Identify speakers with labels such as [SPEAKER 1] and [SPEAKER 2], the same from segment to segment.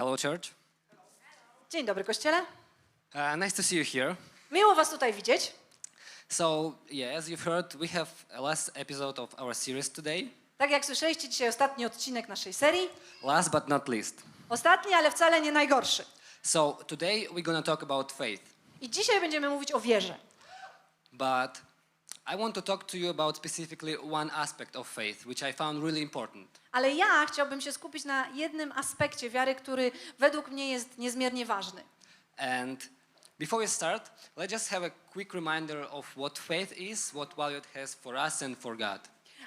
[SPEAKER 1] Hello, church.
[SPEAKER 2] Dzień dobry, kościele.
[SPEAKER 1] Uh, nice to see you here.
[SPEAKER 2] Miło was tutaj widzieć.
[SPEAKER 1] So, yeah, as you've heard, we have a last episode of our series today.
[SPEAKER 2] Tak jak słyszeliście, dzisiaj ostatni odcinek naszej serii.
[SPEAKER 1] Last but not least.
[SPEAKER 2] Ostatni, ale wcale nie najgorszy.
[SPEAKER 1] So, today we're to talk about faith.
[SPEAKER 2] I dzisiaj będziemy mówić o wierze.
[SPEAKER 1] But I want to talk to you about specifically one aspect of faith, which I found really important.
[SPEAKER 2] Ale ja chciałbym się skupić na jednym aspekcie wiary, który według mnie jest niezmiernie ważny.
[SPEAKER 1] And before we start, let's just have a quick reminder of what faith is, what value it has for us and for God.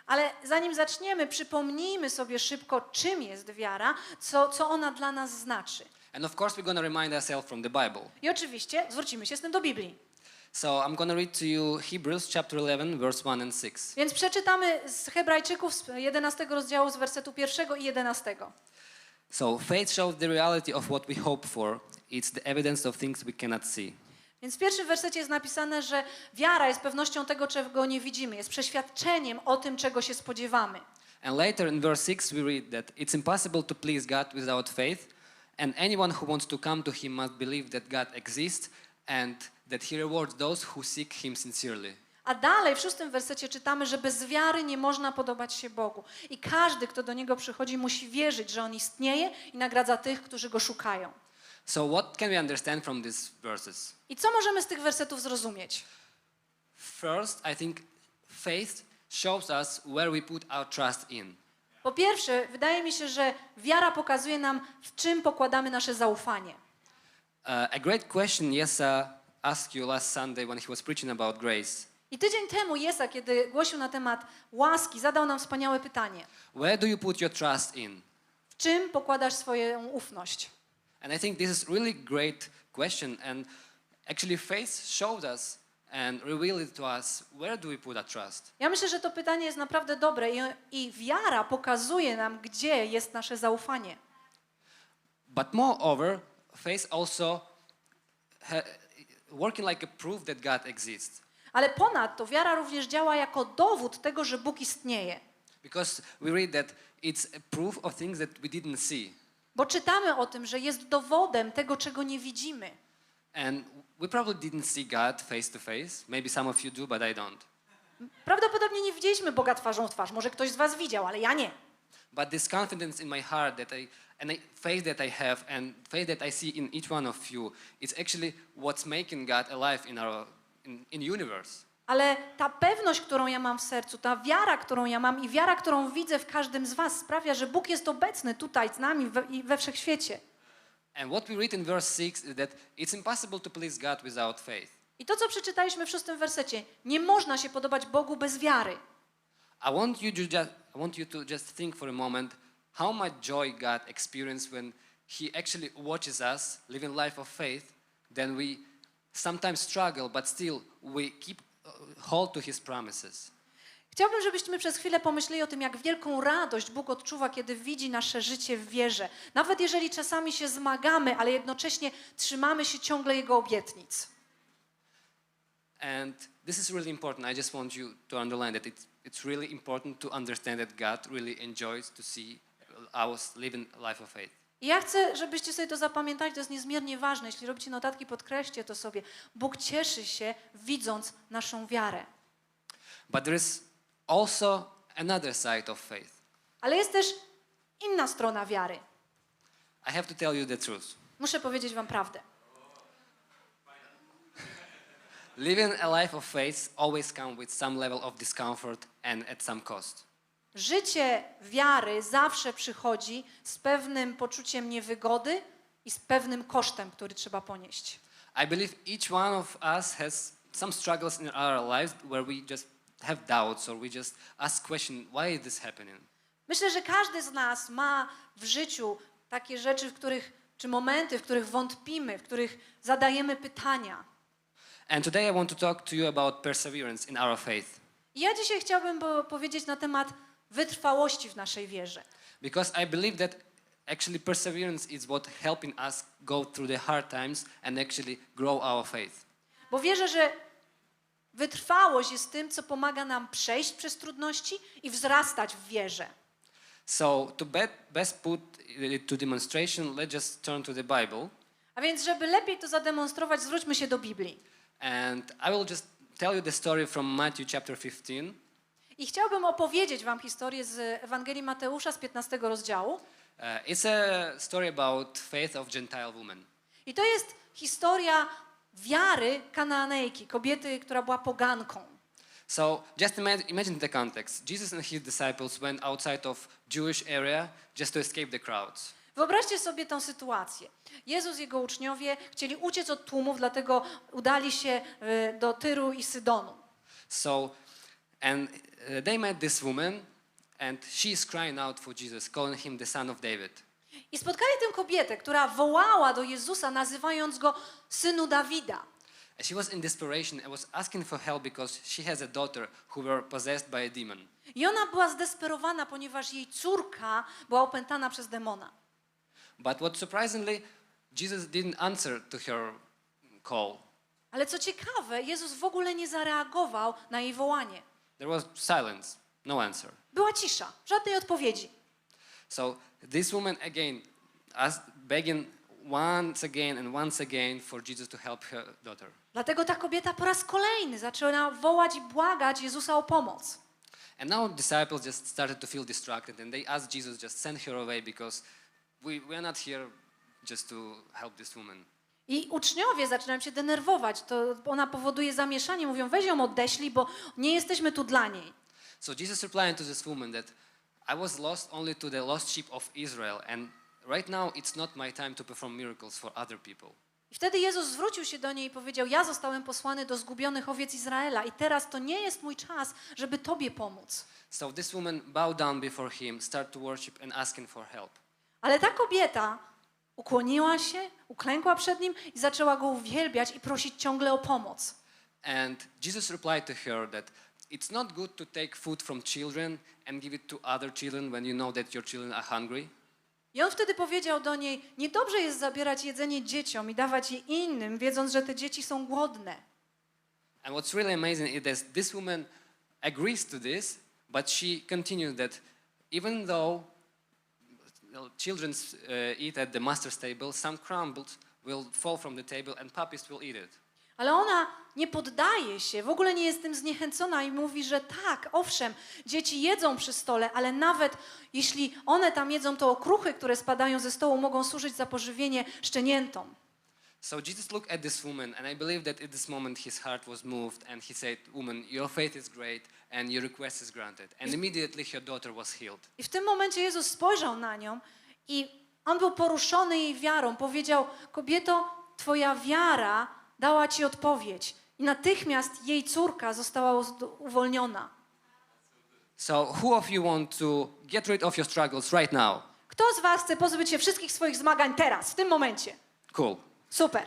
[SPEAKER 2] Ale zanim zaczniemy, przypomnijmy sobie szybko, czym jest wiara, co, co ona dla nas znaczy.
[SPEAKER 1] And of course, we're going to remind ourselves from the Bible.
[SPEAKER 2] I oczywiście zwrócimy się z tym do Biblii.
[SPEAKER 1] So I'm going to read to you Hebrews chapter 11, verse 1 and 6.
[SPEAKER 2] Więc przeczytamy z Hebrajczyków z 11 rozdziału z wersetu 1 i 11.
[SPEAKER 1] So faith shows the reality of what we hope for. It's the evidence of things we cannot see.
[SPEAKER 2] Więc w pierwszym wersecie jest napisane, że wiara jest pewnością tego, czego nie widzimy, jest przeświadczeniem o tym, czego się spodziewamy.
[SPEAKER 1] And later in verse 6 we read that it's impossible to please God without faith, and anyone who wants to come to him must believe that God exists and that he rewards those who seek him sincerely.
[SPEAKER 2] A dalej w szóstym wersecie czytamy, że bez wiary nie można podobać się Bogu. I każdy, kto do Niego przychodzi, musi wierzyć, że On istnieje i nagradza tych, którzy Go szukają.
[SPEAKER 1] So what can we understand from these verses?
[SPEAKER 2] I co możemy z tych wersetów zrozumieć?
[SPEAKER 1] First, I think faith shows us where we put our trust in.
[SPEAKER 2] Po pierwsze, wydaje mi się, że wiara pokazuje nam, w czym pokładamy nasze zaufanie.
[SPEAKER 1] Uh, a great question Yesa asked you last Sunday when he was preaching about grace.
[SPEAKER 2] I tydzień temu Jesa, kiedy głosił na temat łaski, zadał nam wspaniałe pytanie.
[SPEAKER 1] Where do you put your trust in?
[SPEAKER 2] W czym pokładasz swoją ufność?
[SPEAKER 1] And I think this is really great question and actually faith showed us and revealed to us where do we put our trust.
[SPEAKER 2] Ja myślę, że to pytanie jest naprawdę dobre i, i wiara pokazuje nam, gdzie jest nasze zaufanie.
[SPEAKER 1] But moreover, faith also ha- working like a proof that God exists.
[SPEAKER 2] Ale ponadto wiara również działa jako dowód tego, że Bóg istnieje.
[SPEAKER 1] Because we read that it's a proof of things that we didn't see.
[SPEAKER 2] Bo czytamy o tym, że jest dowodem tego, czego nie widzimy.
[SPEAKER 1] And we probably didn't see God face to face. Maybe some of you do, but I don't.
[SPEAKER 2] Prawdopodobnie nie widzieliśmy Boga twarzą w twarz. Może ktoś z was widział, ale ja nie.
[SPEAKER 1] But this confidence in my heart that I and I, faith that I have and faith that I see in each one of you, it's actually what's making God alive in our in, in universe.
[SPEAKER 2] Ale ta pewność, którą ja mam w sercu, ta wiara, którą ja mam i wiara, którą widzę w każdym z was sprawia, że Bóg jest obecny tutaj z nami we, i we wszechświecie.
[SPEAKER 1] And what we read in verse 6 is that it's impossible to please God without faith.
[SPEAKER 2] I to, co przeczytaliśmy w szóstym wersecie, nie można się podobać Bogu bez wiary.
[SPEAKER 1] I want you to just I want you to just think for a moment how much joy God when he actually watches us living life of faith, then we sometimes struggle but still we keep uh, hold to his promises.
[SPEAKER 2] Chciałbym, żebyśmy przez chwilę pomyśleli o tym, jak wielką radość Bóg odczuwa, kiedy widzi nasze życie w wierze. Nawet jeżeli czasami się zmagamy, ale jednocześnie trzymamy się ciągle Jego obietnic.
[SPEAKER 1] And this is really important. I just want you to underline that it's, it's really important to understand that God really enjoys to see us living a life of faith.
[SPEAKER 2] I ja chcę, żebyście sobie to zapamiętali, to jest niezmiernie ważne. Jeśli robicie notatki, podkreślcie to sobie. Bóg cieszy się, widząc naszą wiarę.
[SPEAKER 1] But there is also another side of faith.
[SPEAKER 2] Ale jest też inna strona wiary.
[SPEAKER 1] I have to tell you the truth.
[SPEAKER 2] Muszę powiedzieć wam prawdę.
[SPEAKER 1] Living a life of faith always comes with some level of discomfort and at some cost.
[SPEAKER 2] Życie wiary zawsze przychodzi z pewnym poczuciem niewygody i z pewnym kosztem, który trzeba ponieść.
[SPEAKER 1] I believe each one of us has some struggles in our lives where we just have doubts or we just ask question why is this happening?
[SPEAKER 2] Myślę, że każdy z nas ma w życiu takie rzeczy, w których, czy momenty, w których wątpimy, w których zadajemy pytania.
[SPEAKER 1] And today I want to talk to you about perseverance in our faith.
[SPEAKER 2] Ja dzisiaj chciałbym po- powiedzieć na temat wytrwałości w naszej wierze.
[SPEAKER 1] Because I believe that actually perseverance is what helping us go through the hard times and actually grow our faith.
[SPEAKER 2] Bo wierzę, że wytrwałość jest tym, co pomaga nam przejść przez trudności i wzrastać w wierze.
[SPEAKER 1] So to be- best put it to demonstration, let's just turn to the Bible.
[SPEAKER 2] A więc, żeby lepiej to zademonstrować, zwróćmy się do Biblii.
[SPEAKER 1] And I will just tell you the story from Matthew chapter 15.
[SPEAKER 2] I chciałbym opowiedzieć wam historię z Ewangelii Mateusza z 15 rozdziału.
[SPEAKER 1] Uh, it's a story about faith of Gentile woman.
[SPEAKER 2] I to jest historia wiary Kanaanejki, kobiety, która była poganką.
[SPEAKER 1] So just imagine, imagine the context. Jesus and his disciples went outside of Jewish area just to escape the crowds.
[SPEAKER 2] Wyobraźcie sobie tę sytuację. Jezus i jego uczniowie chcieli uciec od tłumów, dlatego udali się e, do Tyru i Sydonu.
[SPEAKER 1] So, and uh, they met this woman, and she is crying out for Jesus, calling him the son of David.
[SPEAKER 2] I spotkali tę kobietę, która wołała do Jezusa, nazywając go synu Dawida.
[SPEAKER 1] She was in desperation and was asking for help because she has a daughter who were possessed by a demon.
[SPEAKER 2] I ona była zdesperowana, ponieważ jej córka była opętana przez demona.
[SPEAKER 1] But what surprisingly, Jesus didn't answer to her call.
[SPEAKER 2] Ale co ciekawe, Jezus w ogóle nie zareagował na jej wołanie.
[SPEAKER 1] There was silence, no answer.
[SPEAKER 2] Była cisza, żadnej odpowiedzi.
[SPEAKER 1] So this woman again asked, begging once again and once again for Jesus to help her daughter.
[SPEAKER 2] Dlatego ta kobieta po raz kolejny zaczęła wołać i błagać Jezusa o pomoc.
[SPEAKER 1] And now disciples just started to feel distracted and they asked Jesus just send her away because we, we're not here just to help this woman.
[SPEAKER 2] I uczniowie zaczynają się denerwować. To ona powoduje zamieszanie. Mówią, weź ją odeślij, bo nie jesteśmy tu dla niej.
[SPEAKER 1] So Jesus replied to this woman that I was lost only to the lost sheep of Israel and right now it's not my time to perform miracles for other people.
[SPEAKER 2] I wtedy Jezus zwrócił się do niej i powiedział, ja zostałem posłany do zgubionych owiec Izraela i teraz to nie jest mój czas, żeby Tobie pomóc.
[SPEAKER 1] So this woman bowed down before him, started to worship and asking for help.
[SPEAKER 2] Ale ta kobieta ukłoniła się, uklękła przed nim i zaczęła go uwielbiać i prosić ciągle o pomoc.
[SPEAKER 1] And Jesus replied to her that it's not good to take food from children and give it to other children when you know that your children are hungry.
[SPEAKER 2] I on wtedy powiedział do niej: Niedobrze jest zabierać jedzenie dzieciom i dawać je innym, wiedząc, że te dzieci są głodne.
[SPEAKER 1] And what's really amazing is that this woman agrees to this, but she continued that even though well, children uh, eat at the master's table, some crumbs will fall from the table and puppies will eat it.
[SPEAKER 2] Ale ona nie poddaje się, w ogóle nie jest tym zniechęcona i mówi, że tak, owszem, dzieci jedzą przy stole, ale nawet jeśli one tam jedzą, to okruchy, które spadają ze stołu, mogą służyć za pożywienie szczeniętom.
[SPEAKER 1] So Jesus looked at this woman, and I believe that at this moment his heart was moved, and he said, "Woman, your faith is great, and your request is granted." And immediately her daughter was healed.
[SPEAKER 2] I w tym momencie Jezus spojrzał na nią i on był poruszony jej wiarą. Powiedział: Kobieto, twoja wiara dała ci odpowiedź. I natychmiast jej córka została uwolniona.
[SPEAKER 1] So, who of you want to get rid of your struggles right now?
[SPEAKER 2] Kto z was chce pozbyć się wszystkich swoich zmagań teraz, w tym momencie?
[SPEAKER 1] Cool.
[SPEAKER 2] Super.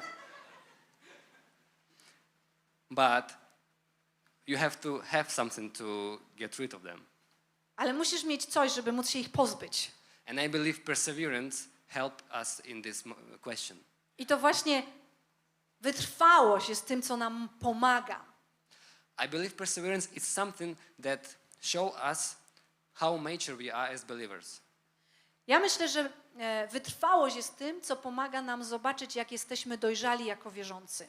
[SPEAKER 1] But you have to have something to get rid of them.
[SPEAKER 2] Ale musisz mieć coś, żeby móc się ich pozbyć.
[SPEAKER 1] And I believe perseverance helped us in this question.
[SPEAKER 2] I to właśnie wytrwałość jest tym, co nam pomaga.
[SPEAKER 1] I believe perseverance is something that show us how mature we are as believers.
[SPEAKER 2] Ja myślę, że wytrwałość jest tym, co pomaga nam zobaczyć, jak jesteśmy dojrzali jako wierzący.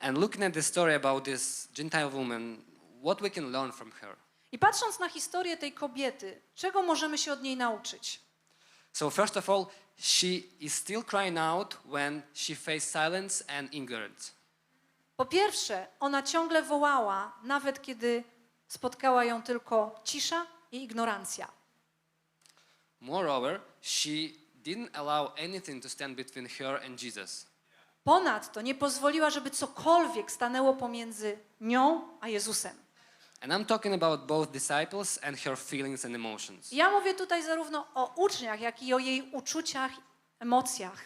[SPEAKER 1] And looking at the story about this Gentile woman, what we can learn from her.
[SPEAKER 2] I patrząc na historię tej kobiety, czego możemy się od niej nauczyć?
[SPEAKER 1] So first of all, she is still crying out when she faced silence and ignorance.
[SPEAKER 2] Po pierwsze, ona ciągle wołała, nawet kiedy spotkała ją tylko cisza i ignorancja.
[SPEAKER 1] Moreover, she didn't allow anything to stand between her and Jesus.
[SPEAKER 2] Ponadto nie pozwoliła, żeby cokolwiek stanęło pomiędzy nią a Jezusem.
[SPEAKER 1] And I'm talking about both disciples and her feelings and emotions.
[SPEAKER 2] Ja mówię tutaj zarówno o uczniach, jak i o jej uczuciach, emocjach.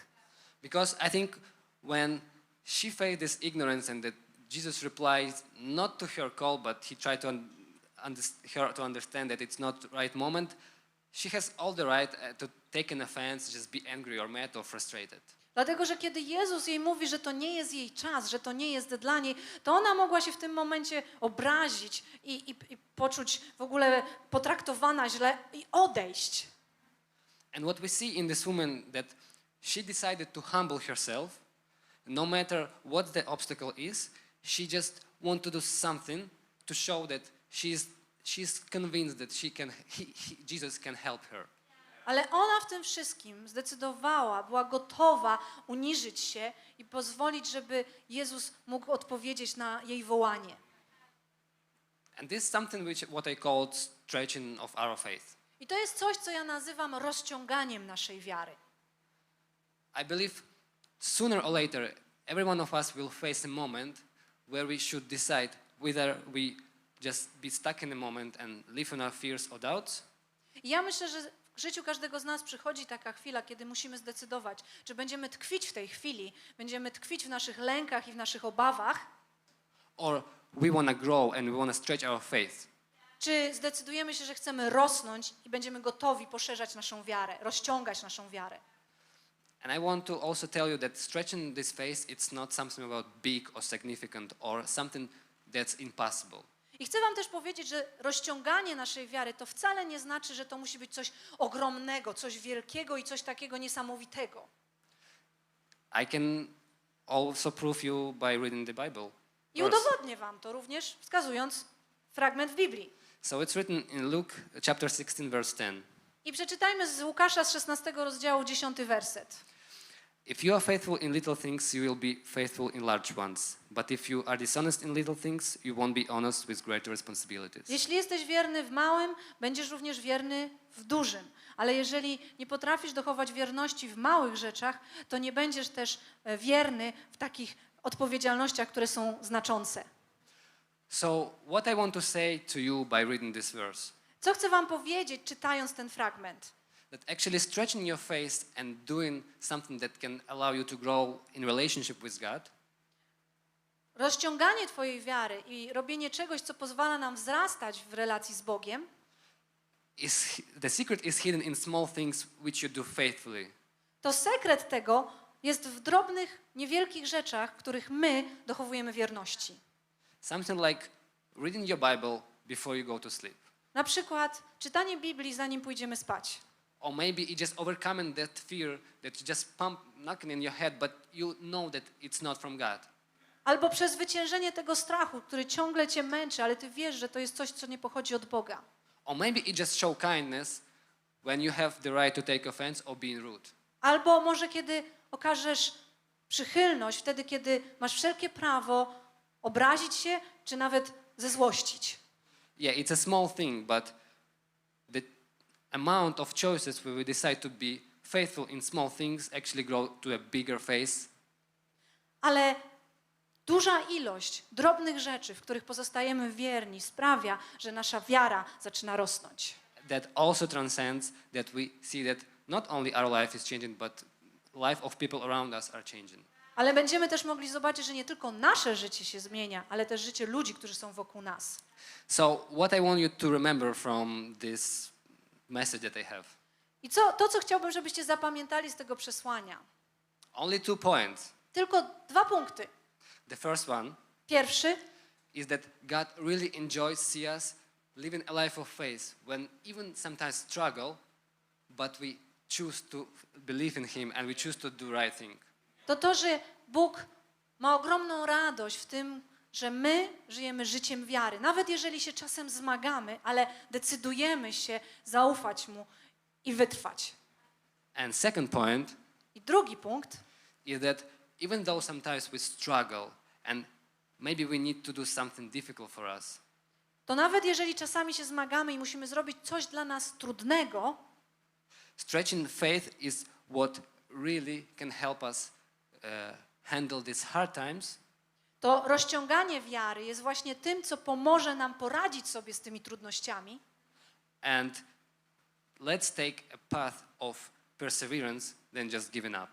[SPEAKER 1] Because I think when she faced this ignorance and that Jesus replied not to her call, but he tried to un- her to understand that it's not the right moment, she has all the right uh, to take an offense, just be angry or mad or frustrated.
[SPEAKER 2] Dlatego, że kiedy Jezus jej mówi, że to nie jest jej czas, że to nie jest dla niej, to ona mogła się w tym momencie obrazić i, i, i poczuć w ogóle potraktowana źle i odejść.
[SPEAKER 1] And what we see in this woman that she decided to humble herself, no matter what the obstacle is, she just want to do something to show that she's she's convinced that she can he, he, Jesus can help her.
[SPEAKER 2] Ale ona w tym wszystkim zdecydowała, była gotowa uniżyć się i pozwolić, żeby Jezus mógł odpowiedzieć na jej wołanie.
[SPEAKER 1] And this is something which what I call stretching of our faith.
[SPEAKER 2] I to jest coś, co ja nazywam rozciąganiem naszej wiary.
[SPEAKER 1] I believe sooner or later, every one of us will face a moment where we should decide whether we just be stuck in a moment and live in our fears or doubts,
[SPEAKER 2] I ja myślę, że w życiu każdego z nas przychodzi taka chwila, kiedy musimy zdecydować, czy będziemy tkwić w tej chwili, będziemy tkwić w naszych lękach i w naszych obawach,
[SPEAKER 1] or we want to grow and we want to stretch our faith.
[SPEAKER 2] czy zdecydujemy się, że chcemy rosnąć i będziemy gotowi poszerzać naszą wiarę, rozciągać naszą wiarę.
[SPEAKER 1] And I want to also tell you that stretching this faith, it's not something about big or significant or something that's impossible.
[SPEAKER 2] I chcę Wam też powiedzieć, że rozciąganie naszej wiary to wcale nie znaczy, że to musi być coś ogromnego, coś wielkiego i coś takiego niesamowitego.
[SPEAKER 1] I can also prove you by reading the Bible.
[SPEAKER 2] I udowodnię Wam to również wskazując fragment w Biblii.
[SPEAKER 1] So it's written in Luke chapter 16, verse 10.
[SPEAKER 2] I przeczytajmy z Łukasza z 16 rozdziału 10 werset.
[SPEAKER 1] If you are faithful in little things, you will be faithful in large ones. But if you are dishonest in little things, you won't be honest with greater responsibilities.
[SPEAKER 2] Jeśli jesteś wierny w małym, będziesz również wierny w dużym. Ale jeżeli nie potrafisz dochować wierności w małych rzeczach, to nie będziesz też e, wierny w takich odpowiedzialnościach, które są znaczące.
[SPEAKER 1] So, what I want to say to you by reading this verse,
[SPEAKER 2] Co chcę wam powiedzieć, czytając ten fragment?
[SPEAKER 1] That actually stretching your faith and doing something that can allow you to grow in relationship with God
[SPEAKER 2] Rozciąganie twojej wiary i robienie czegoś, co pozwala nam wzrastać w relacji z Bogiem,
[SPEAKER 1] is the secret is hidden in small things which you do faithfully.
[SPEAKER 2] to sekret tego jest w drobnych, niewielkich rzeczach, których my dochowujemy wierności.
[SPEAKER 1] Something like reading your Bible before you go to sleep.
[SPEAKER 2] Na przykład czytanie Biblii, zanim pójdziemy spać.
[SPEAKER 1] Or maybe it just overcoming that fear that you just pump knocking in your head, but you know that it's not from God.
[SPEAKER 2] Albo przezwyciężenie tego strachu, który ciągle cię męczy, ale ty wiesz, że to jest coś, co nie pochodzi od Boga.
[SPEAKER 1] Or maybe it just show kindness when you have the right to take offense or being rude.
[SPEAKER 2] Albo może kiedy okażesz przychylność, wtedy kiedy masz wszelkie prawo obrazić się, czy nawet zezłościć.
[SPEAKER 1] Yeah, it's a small thing, but amount of choices where we decide to be faithful in small things actually grow to a bigger face.
[SPEAKER 2] Ale duża ilość drobnych rzeczy, w których pozostajemy wierni, sprawia, że nasza wiara zaczyna rosnąć.
[SPEAKER 1] That also transcends that we see that not only our life is changing, but life of people around us are changing.
[SPEAKER 2] Ale będziemy też mogli zobaczyć, że nie tylko nasze życie się zmienia, ale też życie ludzi, którzy są wokół nas.
[SPEAKER 1] So, what I want you to remember from this message that I have
[SPEAKER 2] I co, to, co chciałbym, żebyście zapamiętali z tego przesłania.
[SPEAKER 1] only two points.
[SPEAKER 2] Tylko dwa punkty.
[SPEAKER 1] The first one
[SPEAKER 2] Pierwszy,
[SPEAKER 1] is that God really enjoys see us living a life of faith when even sometimes struggle, but we choose to believe in Him and we choose to do right thing.
[SPEAKER 2] to to, że Bóg ma ogromną radość w tym, że my żyjemy życiem wiary. Nawet jeżeli się czasem zmagamy, ale decydujemy się zaufać Mu i wytrwać.
[SPEAKER 1] And second point
[SPEAKER 2] I drugi punkt,
[SPEAKER 1] is that even though sometimes we struggle and maybe we need to do something difficult for us,
[SPEAKER 2] to nawet jeżeli czasami się zmagamy i musimy zrobić coś dla nas trudnego,
[SPEAKER 1] stretching faith is what really can help us uh, handle these hard times
[SPEAKER 2] to rozciąganie wiary jest właśnie tym, co pomoże nam poradzić sobie z tymi trudnościami
[SPEAKER 1] and let's take a path of perseverance than just giving up.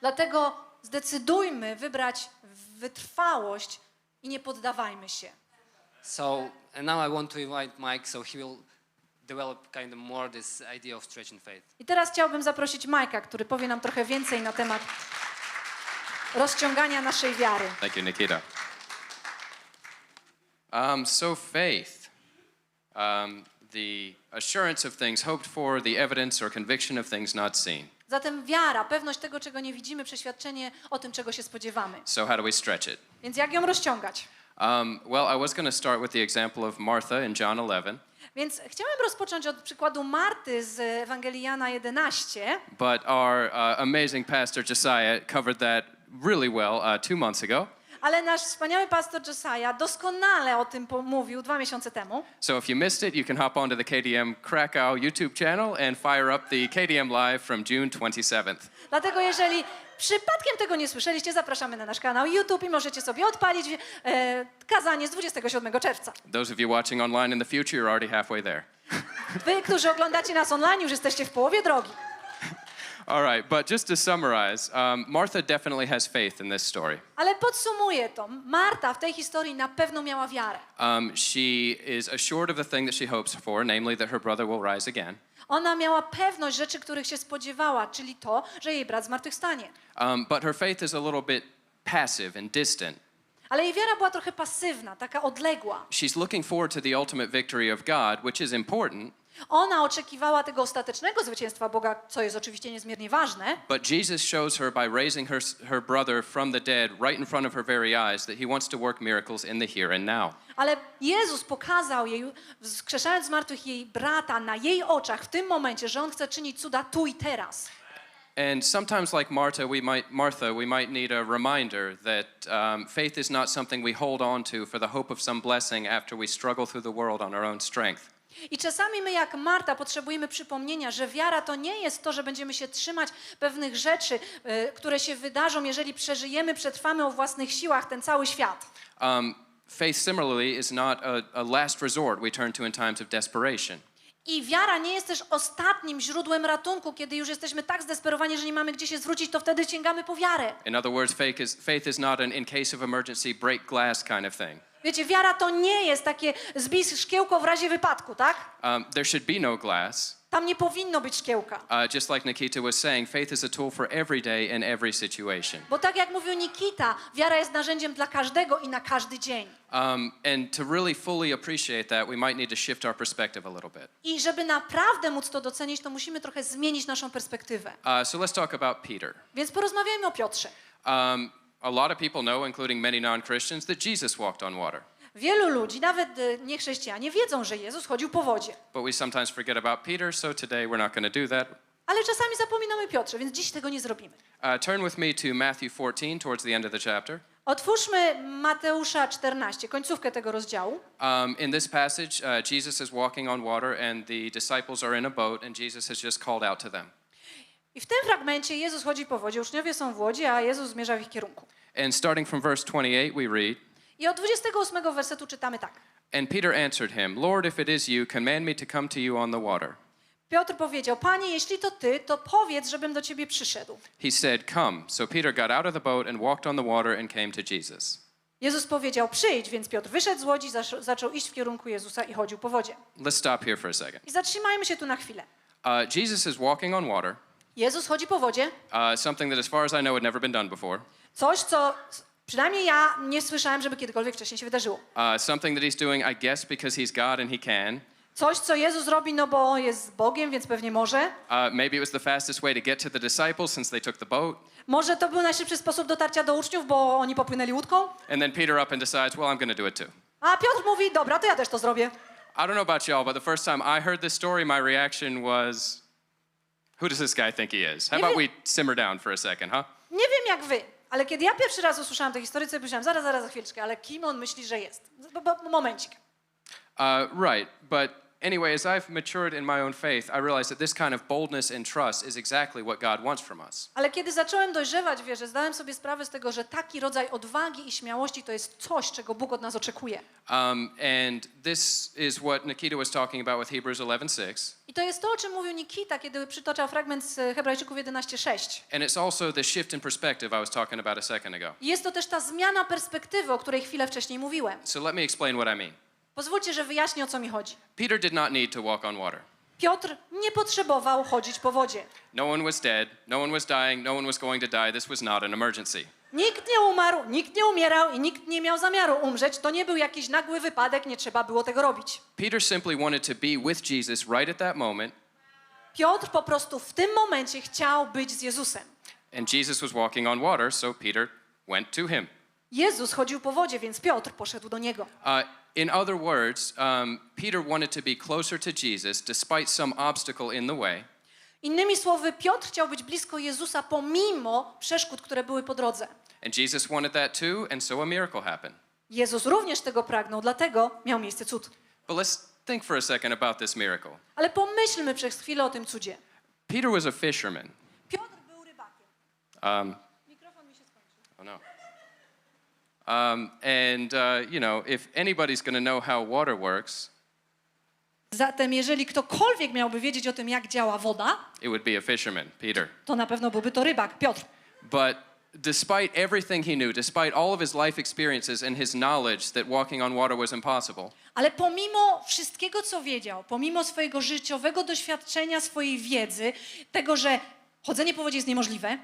[SPEAKER 2] Dlatego zdecydujmy wybrać wytrwałość i nie poddawajmy się.
[SPEAKER 1] So, and now I want to invite Mike so he will develop kind of more this idea of stretching faith.
[SPEAKER 2] I teraz chciałbym zaprosić Majka, który powie nam trochę więcej na temat rozciągania naszej wiary.
[SPEAKER 3] Thank you, Nikita. Um, so faith. Um, the assurance of things hoped for, the evidence or conviction of things not seen.
[SPEAKER 2] Zatem wiara, pewność tego, czego nie widzimy, przeświadczenie o tym, czego się spodziewamy.
[SPEAKER 3] So, how do we stretch it?
[SPEAKER 2] Więc jak ją rozciągać?
[SPEAKER 3] Um, well, I was going to start with the example of Martha in John 11,
[SPEAKER 2] Więc chciałem rozpocząć od przykładu Marty z Ewangelii Jana 11,
[SPEAKER 3] but our uh, amazing pastor Josiah covered that really well uh, two months ago.
[SPEAKER 2] ale nasz wspaniały pastor Josiah doskonale o tym pomówił dwa miesiące temu.
[SPEAKER 3] So if you missed it, you can hop onto the KDM Krakow YouTube channel and fire up the KDM Live from June 27th.
[SPEAKER 2] Dlatego jeżeli przypadkiem tego nie słyszeliście, zapraszamy na nasz kanał YouTube i możecie sobie odpalić e, kazanie z 27 czerwca.
[SPEAKER 3] Those of you watching online in the future, you're already halfway there.
[SPEAKER 2] Wy, którzy oglądacie nas online, już jesteście w połowie drogi.
[SPEAKER 3] All right, but just to summarize, um, Martha definitely has faith in this story.
[SPEAKER 2] Ale podsumuję to. Marta w tej historii na pewno miała wiarę.
[SPEAKER 3] Um, she is assured of the thing that she hopes for, namely that her brother will rise again.
[SPEAKER 2] Ona miała pewność rzeczy, których się spodziewała, czyli to, że jej brat zmartwychwstanie.
[SPEAKER 3] Um, but her faith is a little bit passive and distant.
[SPEAKER 2] Ale jej wiara była trochę pasywna, taka odległa.
[SPEAKER 3] She's looking forward to the ultimate victory of God, which is important,
[SPEAKER 2] Ona oczekiwała tego ostatecznego zwycięstwa Boga, co jest oczywiście niezmiernie ważne,
[SPEAKER 3] but Jesus shows her by raising her, her brother from the dead right in front of her very eyes that he wants to work miracles in the here and now.
[SPEAKER 2] ale Jezus pokazał jej, wskrzeszając z martwych jej brata na jej oczach w tym momencie, że On chce czynić cuda tu i teraz.
[SPEAKER 3] And sometimes, like Martha, we might, Martha, we might need a reminder that um, faith is not something we hold on to for the hope of some blessing after we struggle through the world on our own strength.
[SPEAKER 2] I czasami my, jak Marta, potrzebujemy przypomnienia, że wiara to nie jest to, że będziemy się trzymać pewnych rzeczy, y, które się wydarzą, jeżeli przeżyjemy, przetrwamy o własnych siłach ten cały świat.
[SPEAKER 3] Um, faith, similarly, is not a, a last resort we turn to in times of desperation.
[SPEAKER 2] I wiara nie jest też ostatnim źródłem ratunku, kiedy już jesteśmy tak zdesperowani, że nie mamy gdzie się zwrócić, to wtedy sięgamy po wiarę.
[SPEAKER 3] In other words, faith is, faith is not an in case of emergency, break glass kind of thing.
[SPEAKER 2] Wiecie, wiara to nie jest takie zbij szkiełko w razie wypadku, tak?
[SPEAKER 3] Um, there should be no glass.
[SPEAKER 2] Tam nie powinno być szkiełka.
[SPEAKER 3] Uh, just like Nikita was saying, faith is a tool for every day in every situation.
[SPEAKER 2] Bo tak jak mówił Nikita, wiara jest narzędziem dla każdego i na każdy dzień.
[SPEAKER 3] Um, and to really fully appreciate that, we might need to shift our perspective a little bit.
[SPEAKER 2] I żeby naprawdę móc to docenić, to musimy trochę zmienić naszą perspektywę.
[SPEAKER 3] Uh, so let's talk about Peter.
[SPEAKER 2] Więc porozmawiajmy o Piotrze.
[SPEAKER 3] Um, a lot of people know, including many non Christians, that Jesus walked on water.
[SPEAKER 2] Wielu ludzi, nawet e, niechrześcijanie, wiedzą, że Jezus chodził po wodzie.
[SPEAKER 3] But we sometimes forget about Peter, so today we're not going to do that.
[SPEAKER 2] Ale czasami zapominamy Piotrze, więc dziś tego nie zrobimy.
[SPEAKER 3] Uh, turn with me to Matthew 14, towards the end of the chapter.
[SPEAKER 2] Otwórzmy Mateusza 14, końcówkę tego rozdziału.
[SPEAKER 3] Um, in this passage, uh, Jesus is walking on water, and the disciples are in a boat, and Jesus has just called out to them.
[SPEAKER 2] I w tym fragmencie Jezus chodzi po wodzie, uczniowie są w łodzi, a Jezus zmierza w ich kierunku.
[SPEAKER 3] And starting from verse 28, we read,
[SPEAKER 2] I od 28 wersetu czytamy tak.
[SPEAKER 3] And Peter answered him, Lord, if it is you, command me to come to you on the water.
[SPEAKER 2] Piotr powiedział, Panie, jeśli to Ty, to powiedz, żebym do Ciebie przyszedł.
[SPEAKER 3] He said, Come. So Peter got out of the boat and walked on the water and came to Jesus.
[SPEAKER 2] Jezus powiedział, przyjdź, więc Piotr wyszedł z łodzi, zasz- zaczął iść w kierunku Jezusa i chodził po wodzie.
[SPEAKER 3] Let's stop here for a second.
[SPEAKER 2] I zatrzymajmy się tu na chwilę.
[SPEAKER 3] Uh, Jesus is walking on water,
[SPEAKER 2] Jezus chodzi po wodzie,
[SPEAKER 3] uh, something that, as far as I know, had never been done before.
[SPEAKER 2] coś, co przynajmniej ja nie słyszałem, żeby kiedykolwiek wcześniej się wydarzyło.
[SPEAKER 3] Uh, something that he's doing, I guess, because he's God and he can.
[SPEAKER 2] Coś, co Jezus robi, no bo jest Bogiem, więc pewnie może.
[SPEAKER 3] Uh, maybe it was the fastest way to get to the disciples since they took the boat.
[SPEAKER 2] Może to był najszybszy sposób dotarcia do uczniów, bo oni popłynęli łódką.
[SPEAKER 3] And then Peter up and decides, well, I'm going to do it too.
[SPEAKER 2] A Piotr mówi, dobra, to ja też to zrobię.
[SPEAKER 3] I don't know about y'all, but the first time I heard this story, my reaction was, who does this guy think he is? How about we simmer down for a second, huh?
[SPEAKER 2] Nie wiem jak wy, ale kiedy ja pierwszy raz usłyszałam tę historię, to pomyślałam, zaraz, zaraz, za chwileczkę, ale kim on myśli, że jest? Bo, bo, momencik.
[SPEAKER 3] Uh, right, but anyway, as I've matured in my own faith, I realize that this kind of boldness and trust is exactly what God wants from us.
[SPEAKER 2] Ale kiedy zacząłem dojrzewać w wierze, zdałem sobie sprawę z tego, że taki rodzaj odwagi i śmiałości to jest coś, czego Bóg od nas oczekuje.
[SPEAKER 3] Um, and this is what Nikita was talking about with Hebrews 11:6.
[SPEAKER 2] I to jest to, o czym mówił Nikita, kiedy przytoczał fragment z Hebrajczyków 11:6.
[SPEAKER 3] And it's also the shift in perspective I was talking about a second ago.
[SPEAKER 2] Jest to też ta zmiana perspektywy, o której chwilę wcześniej mówiłem.
[SPEAKER 3] So let me explain what I mean.
[SPEAKER 2] Pozwólcie, że wyjaśnię, o co mi chodzi.
[SPEAKER 3] Peter did not need to walk on water.
[SPEAKER 2] Piotr nie potrzebował chodzić po wodzie.
[SPEAKER 3] No one was dead, no one was dying, no one was going to die. This was not an emergency.
[SPEAKER 2] Nikt nie umarł, nikt nie umierał i nikt nie miał zamiaru umrzeć. To nie był jakiś nagły wypadek, nie trzeba było tego robić.
[SPEAKER 3] Peter simply wanted to be with Jesus right at that moment,
[SPEAKER 2] Piotr po prostu w tym momencie chciał być z Jezusem.
[SPEAKER 3] and Jesus was walking on water, so Peter went to him.
[SPEAKER 2] Jezus chodził po wodzie, więc Piotr poszedł do niego.
[SPEAKER 3] Uh, in other words, um, Peter wanted to be closer to Jesus despite some obstacle in the way.
[SPEAKER 2] Innymi słowy, Piotr chciał być blisko Jezusa pomimo przeszkód, które były po drodze.
[SPEAKER 3] And Jesus wanted that too, and so a miracle happened.
[SPEAKER 2] Jezus również tego pragnął, dlatego miał miejsce cud.
[SPEAKER 3] But let's think for a second about this miracle.
[SPEAKER 2] Ale pomyślmy przez chwilę o tym cudzie.
[SPEAKER 3] Peter was a fisherman.
[SPEAKER 2] Piotr był rybakiem.
[SPEAKER 3] Um,
[SPEAKER 2] Mikrofon mi się skończył.
[SPEAKER 3] oh no. Um, and, uh, you know, if anybody's going to know how water works,
[SPEAKER 2] Zatem jeżeli ktokolwiek miałby wiedzieć o tym, jak działa woda,
[SPEAKER 3] it would be a fisherman, Peter.
[SPEAKER 2] to na pewno byłby to rybak, Piotr.
[SPEAKER 3] But despite everything he knew, despite all of his life experiences and his knowledge that walking on water was impossible,
[SPEAKER 2] Ale pomimo wszystkiego, co wiedział, pomimo swojego życiowego doświadczenia, swojej wiedzy, tego, że chodzenie po wodzie jest niemożliwe,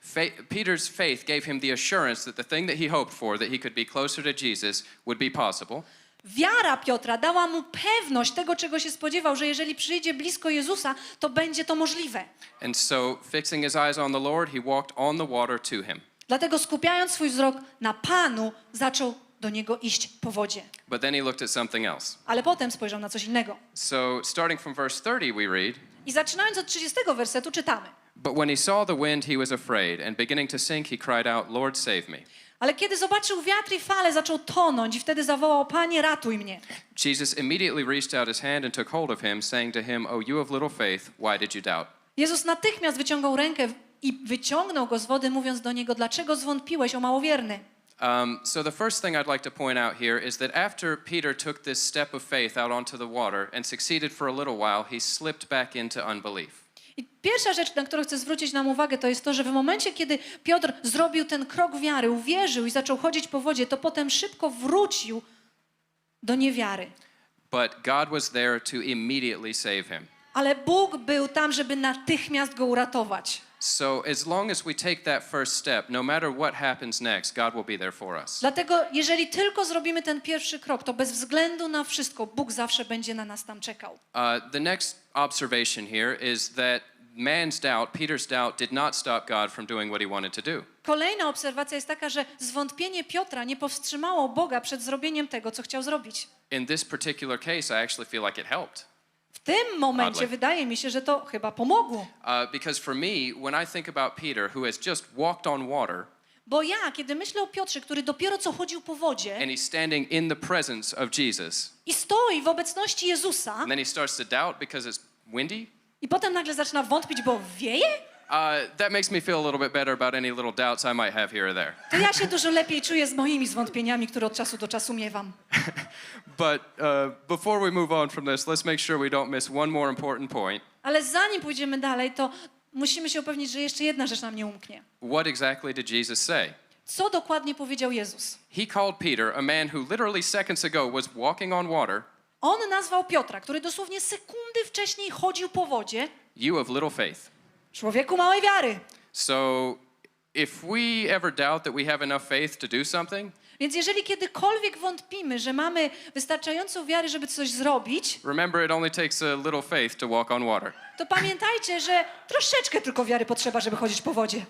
[SPEAKER 3] fa- Peter's faith gave him the assurance that the thing that he hoped for, that he could be closer to Jesus, would be possible.
[SPEAKER 2] wiara Piotra dała mu pewność tego, czego się spodziewał, że jeżeli przyjdzie blisko Jezusa, to będzie to możliwe.
[SPEAKER 3] And so, fixing his eyes on the Lord, he walked on the water to him.
[SPEAKER 2] Dlatego skupiając swój wzrok na Panu, zaczął do Niego iść po wodzie.
[SPEAKER 3] But then he looked at something else.
[SPEAKER 2] Ale potem spojrzał na coś innego.
[SPEAKER 3] So, starting from verse 30, we read
[SPEAKER 2] I zaczynając od 30 wersetu czytamy.
[SPEAKER 3] But when he saw the wind, he was afraid, and beginning to sink, he cried out, Lord, save me.
[SPEAKER 2] Ale kiedy zobaczył wiatr i fale, zaczął tonąć i wtedy zawołał, Panie, ratuj mnie.
[SPEAKER 3] Jesus immediately reached out his hand and took hold of him, saying to him, O you of little faith, why did you doubt?
[SPEAKER 2] Jezus natychmiast wyciągał rękę i wyciągnął go z wody, mówiąc do niego, dlaczego zwątpiłeś, o małowierny?
[SPEAKER 3] Um, so, the first thing I'd like to point out here is that after Peter took this step of faith out onto the water and succeeded for a little while, he slipped back into unbelief.
[SPEAKER 2] I pierwsza rzecz, na którą chcę zwrócić nam uwagę, to jest to, że w momencie, kiedy Piotr zrobił ten krok wiary, uwierzył i zaczął chodzić po wodzie, to potem szybko wrócił do niewiary.
[SPEAKER 3] But God was there to immediately save him.
[SPEAKER 2] Ale Bóg był tam, żeby natychmiast go uratować.
[SPEAKER 3] So, as long as we take that first step, no matter what happens next, God will be there for us.
[SPEAKER 2] Dlatego, jeżeli tylko zrobimy ten pierwszy krok, to bez względu na wszystko, Bóg zawsze będzie na nas tam czekał.
[SPEAKER 3] Uh, the next observation here is that man's doubt, Peter's doubt, did not stop God from doing what he wanted to do.
[SPEAKER 2] Kolejna obserwacja jest taka, że zwątpienie Piotra nie powstrzymało Boga przed zrobieniem tego, co chciał zrobić.
[SPEAKER 3] In this particular case, I actually feel like it helped.
[SPEAKER 2] W tym momencie
[SPEAKER 3] Oddly.
[SPEAKER 2] wydaje mi się, że to chyba pomogło.
[SPEAKER 3] Uh, because for me, when I think about Peter, who has just walked on water,
[SPEAKER 2] Bo ja, kiedy myślę o Piotrze, który dopiero co chodził po wodzie
[SPEAKER 3] and he's standing in the presence of Jesus,
[SPEAKER 2] i stoi w obecności Jezusa
[SPEAKER 3] and then he starts to doubt because it's windy,
[SPEAKER 2] i potem nagle zaczyna wątpić, bo wieje,
[SPEAKER 3] uh, that makes me feel a little bit better about any little doubts I might have here or there.
[SPEAKER 2] to ja się dużo lepiej czuję z moimi zwątpieniami, które od czasu do czasu miewam.
[SPEAKER 3] But uh, before we move on from this, let's make sure we don't miss one more important point.
[SPEAKER 2] Ale zanim pójdziemy dalej, to musimy się upewnić, że jeszcze jedna rzecz nam nie umknie.
[SPEAKER 3] What exactly did Jesus say?
[SPEAKER 2] Co dokładnie powiedział Jezus?
[SPEAKER 3] He called Peter, a man who literally seconds ago was walking on water,
[SPEAKER 2] On nazwał Piotra, który dosłownie sekundy wcześniej chodził po wodzie,
[SPEAKER 3] you of little faith.
[SPEAKER 2] Człowieku małej wiary.
[SPEAKER 3] So if we ever doubt that we have enough faith to do something,
[SPEAKER 2] Więc jeżeli kiedykolwiek wątpimy, że mamy wystarczającą wiarę, żeby coś zrobić,
[SPEAKER 3] remember it only takes a little faith to walk on water.
[SPEAKER 2] to pamiętajcie, że troszeczkę tylko wiary potrzeba, żeby chodzić po wodzie.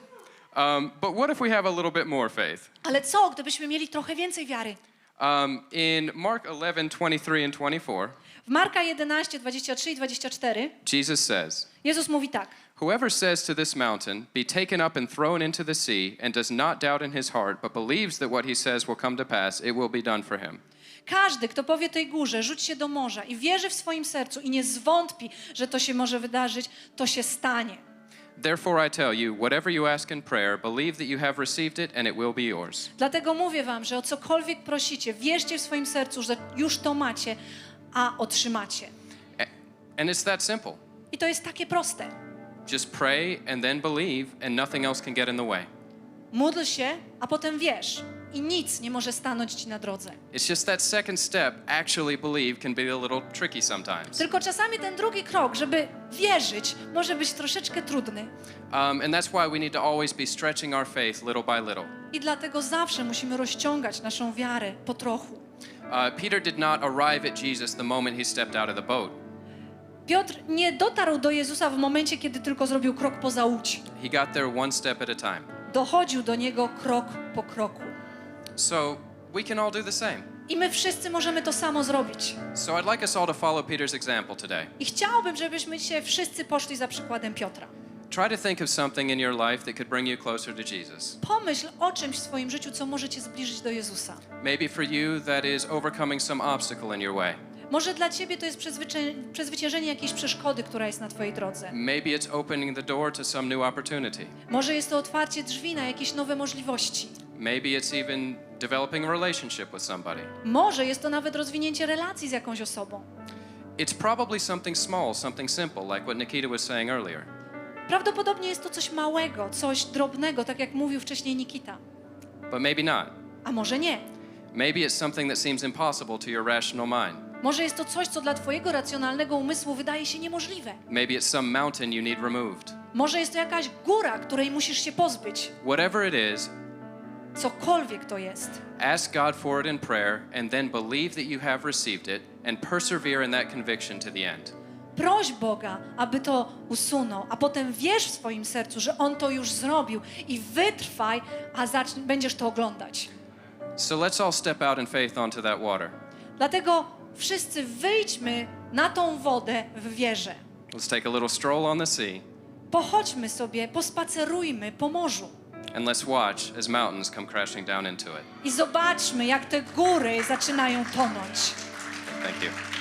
[SPEAKER 3] Um, but what if we have a little bit more faith?
[SPEAKER 2] Ale co, gdybyśmy mieli trochę więcej wiary?
[SPEAKER 3] Um, in Mark 11, 23 and 24,
[SPEAKER 2] W Marka 11, 23 i 24
[SPEAKER 3] Jesus says,
[SPEAKER 2] Jezus mówi tak.
[SPEAKER 3] Whoever says to this mountain, Be taken up and thrown into the sea, and does not doubt in his heart, but believes that what he says will come to pass, it will be done for him.
[SPEAKER 2] Każdy, kto powie tej górze, rzuć się do morza i wierzy w swoim sercu i nie zwątpi, że to się może wydarzyć, to się stanie.
[SPEAKER 3] Therefore, I tell you, whatever you ask in prayer, believe that you have received it, and it will be yours.
[SPEAKER 2] Dlatego mówię wam, że o cokolwiek prosicie, wierzcie w swoim sercu, że już to macie, a otrzymacie.
[SPEAKER 3] And it's that simple.
[SPEAKER 2] I to jest takie proste.
[SPEAKER 3] Just pray and then believe, and nothing else can get in the way.
[SPEAKER 2] Módl się, a potem wierz. i nic nie może stanąć ci na drodze.
[SPEAKER 3] It's just that second step, actually believe, can be a little tricky sometimes.
[SPEAKER 2] Tylko czasami ten drugi krok, żeby wierzyć, może być troszeczkę trudny.
[SPEAKER 3] Um, and that's why we need to always be stretching our faith little by little.
[SPEAKER 2] I dlatego zawsze musimy rozciągać naszą wiarę po trochu.
[SPEAKER 3] Uh, Peter did not arrive at Jesus the moment he stepped out of the boat.
[SPEAKER 2] Piotr nie dotarł do Jezusa w momencie, kiedy tylko zrobił krok poza łódź.
[SPEAKER 3] He got there one step at a time.
[SPEAKER 2] Dochodził do niego krok po kroku.
[SPEAKER 3] So we can all do the same.
[SPEAKER 2] I my wszyscy możemy to samo zrobić.
[SPEAKER 3] So I'd like us all to follow Peter's example today.
[SPEAKER 2] I chciałbym, żebyśmy dzisiaj wszyscy poszli za przykładem Piotra.
[SPEAKER 3] Try to think of something in your life that could bring you closer to Jesus.
[SPEAKER 2] Pomyśl o czymś w swoim życiu, co może cię zbliżyć do Jezusa.
[SPEAKER 3] Maybe for you, that is overcoming some obstacle in your way.
[SPEAKER 2] Może dla ciebie to jest przezwycię- przezwyciężenie jakiejś przeszkody, która jest na twojej drodze.
[SPEAKER 3] Maybe it's opening the door to some new opportunity.
[SPEAKER 2] Może jest to otwarcie drzwi na jakieś nowe możliwości.
[SPEAKER 3] Maybe it's even developing a relationship with somebody.
[SPEAKER 2] Może jest to nawet rozwinięcie relacji z jakąś osobą.
[SPEAKER 3] It's probably something small, something simple, like what Nikita was saying earlier.
[SPEAKER 2] Prawdopodobnie jest to coś małego, coś drobnego, tak jak mówił wcześniej Nikita.
[SPEAKER 3] But maybe not.
[SPEAKER 2] A może nie.
[SPEAKER 3] Maybe it's something that seems impossible to your rational mind.
[SPEAKER 2] Może jest to coś, co dla twojego racjonalnego umysłu wydaje się niemożliwe.
[SPEAKER 3] Maybe it's some mountain you need removed.
[SPEAKER 2] Może jest to jakaś góra, której musisz się pozbyć.
[SPEAKER 3] Whatever it is,
[SPEAKER 2] Cokolwiek to jest.
[SPEAKER 3] ask God for it in prayer and then believe that you have received it and persevere in that conviction to the end.
[SPEAKER 2] Proś Boga, aby to usunął, a potem wierz w swoim sercu, że On to już zrobił i wytrwaj, a zacz- będziesz to oglądać.
[SPEAKER 3] So let's all step out in faith onto that water.
[SPEAKER 2] Dlatego wszyscy wyjdźmy na tą wodę w wierze.
[SPEAKER 3] Let's take a little stroll on the sea
[SPEAKER 2] Pochodźmy sobie, pospacerujmy po morzu
[SPEAKER 3] and let's watch as mountains come crashing down into it.
[SPEAKER 2] i zobaczmy, jak te góry zaczynają tonąć.
[SPEAKER 3] Thank you.